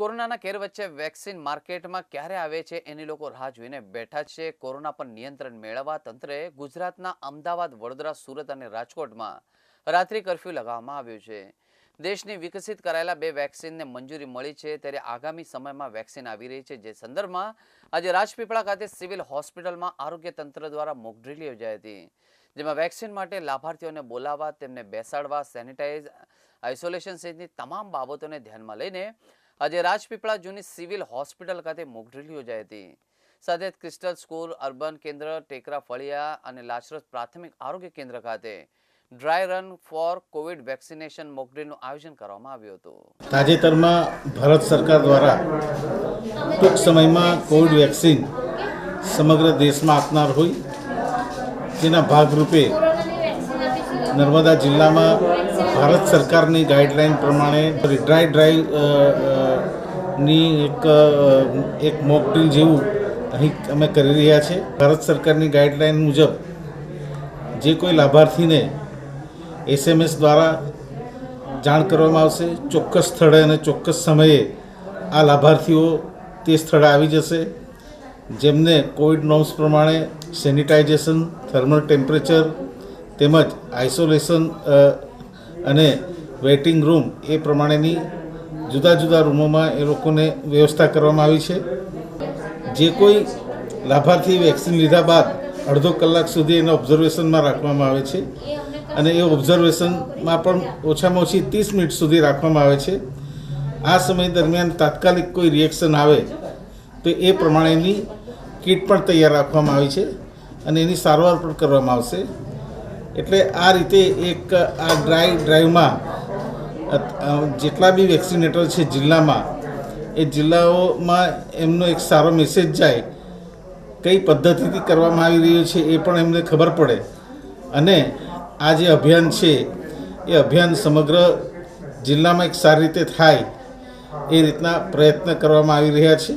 કોરોનાના કેર વચ્ચે વેક્સિન માર્કેટમાં ક્યારે આવે છે એની લોકો રાહ જોઈને બેઠા છે. કોરોના પર નિયંત્રણ મેળવવા તંત્રે ગુજરાતના અમદાવાદ, વડોદરા, સુરત અને રાજકોટમાં રાત્રિ કર્ફ્યુ લગાવવામાં આવ્યું છે. દેશની વિકસિત કરાયેલા બે વેક્સિનને મંજૂરી મળી છે ત્યારે આગામી સમયમાં વેક્સિન આવી રહી છે. જે સંદર્ભમાં આજે રાજપીપળા ખાતે સિવિલ હોસ્પિટલમાં આરોગ્ય તંત્ર દ્વારા મોકડ્રીલ યોજાઈ હતી. જેમાં વેક્સિન માટે લાભાર્થીઓને બોલાવવા, તેમને બેસાડવા, સેનિટાઈઝ, આઇસોલેશન સહિતની તમામ બાબતોને ધ્યાનમાં લઈને આજે રાજપીપળા જૂની સિવિલ હોસ્પિટલ ખાતે મોકડ્રીલ યોજાઈ હતી. સાથે ક્રિસ્ટલ સ્કૂલ, અર્બન કેન્દ્ર, ટેકરા ફળિયા અને લાચરસ પ્રાથમિક આરોગ્ય કેન્દ્ર ખાતે dry run for Covid vaccination મોકડ્રીલનું આયોજન કરવામાં આવ્યું હતું. તાજેતરમાં ભારત સરકાર દ્વારા ટૂંક સમયમાં કોવિડ વેક્સિન સમગ્ર દેશમાં આપનાર હોય. જેના ભાગરૂપે નર્મદા જિલ્લામાં ભારત સરકારની ગાઈડલાઈન પ્રમાણે ડ્રાય ડ્રાઈવ ની એક એક મોક ડ્રીલ જેવું અહીં અમે કરી રહ્યા છે. ભારત સરકારની ગાઈડલાઈન મુજબ જે કોઈ લાભાર્થીને એસએમએસ દ્વારા જાણ કરવામાં આવશે, ચોક્કસ સ્થળે અને ચોક્કસ સમયે આ લાભાર્થીઓ તે સ્થળે આવી જશે, જેમને કોવિડ નોર્મ્સ પ્રમાણે સેનિટાઇઝેશન થર્મલ ટેમ્પરેચર તેમજ આઇસોલેશન અને વેઇટિંગ રૂમ એ પ્રમાણેની જુદા જુદા રૂમોમાં એ લોકોને વ્યવસ્થા કરવામાં આવી છે. જે કોઈ લાભાર્થી વેક્સિન લીધા બાદ અડધો કલાક સુધી એને ઓબ્ઝર્વેશનમાં રાખવામાં આવે છે અને એ ઓબ્ઝર્વેશનમાં પણ ઓછામાં ઓછી ત્રીસ મિનિટ સુધી રાખવામાં આવે છે. આ સમય દરમિયાન તાત્કાલિક કોઈ રિએક્શન આવે તો એ પ્રમાણેની કીટ પણ તૈયાર રાખવામાં આવી છે અને એની સારવાર પણ કરવામાં આવશે. એટલે આ રીતે એક આ ડ્રાઈવ ડ્રાઈવમાં જેટલા બી વેક્સિનેટર છે જિલ્લામાં, એ જિલ્લાઓમાં એમનો એક સારો મેસેજ જાય, કઈ પદ્ધતિથી કરવામાં આવી રહ્યું છે એ પણ એમને ખબર પડે. અને આ જે અભિયાન છે, એ અભિયાન સમગ્ર જિલ્લામાં એક સારી રીતે થાય, એ રીતના પ્રયત્ન કરવામાં આવી રહ્યા છે.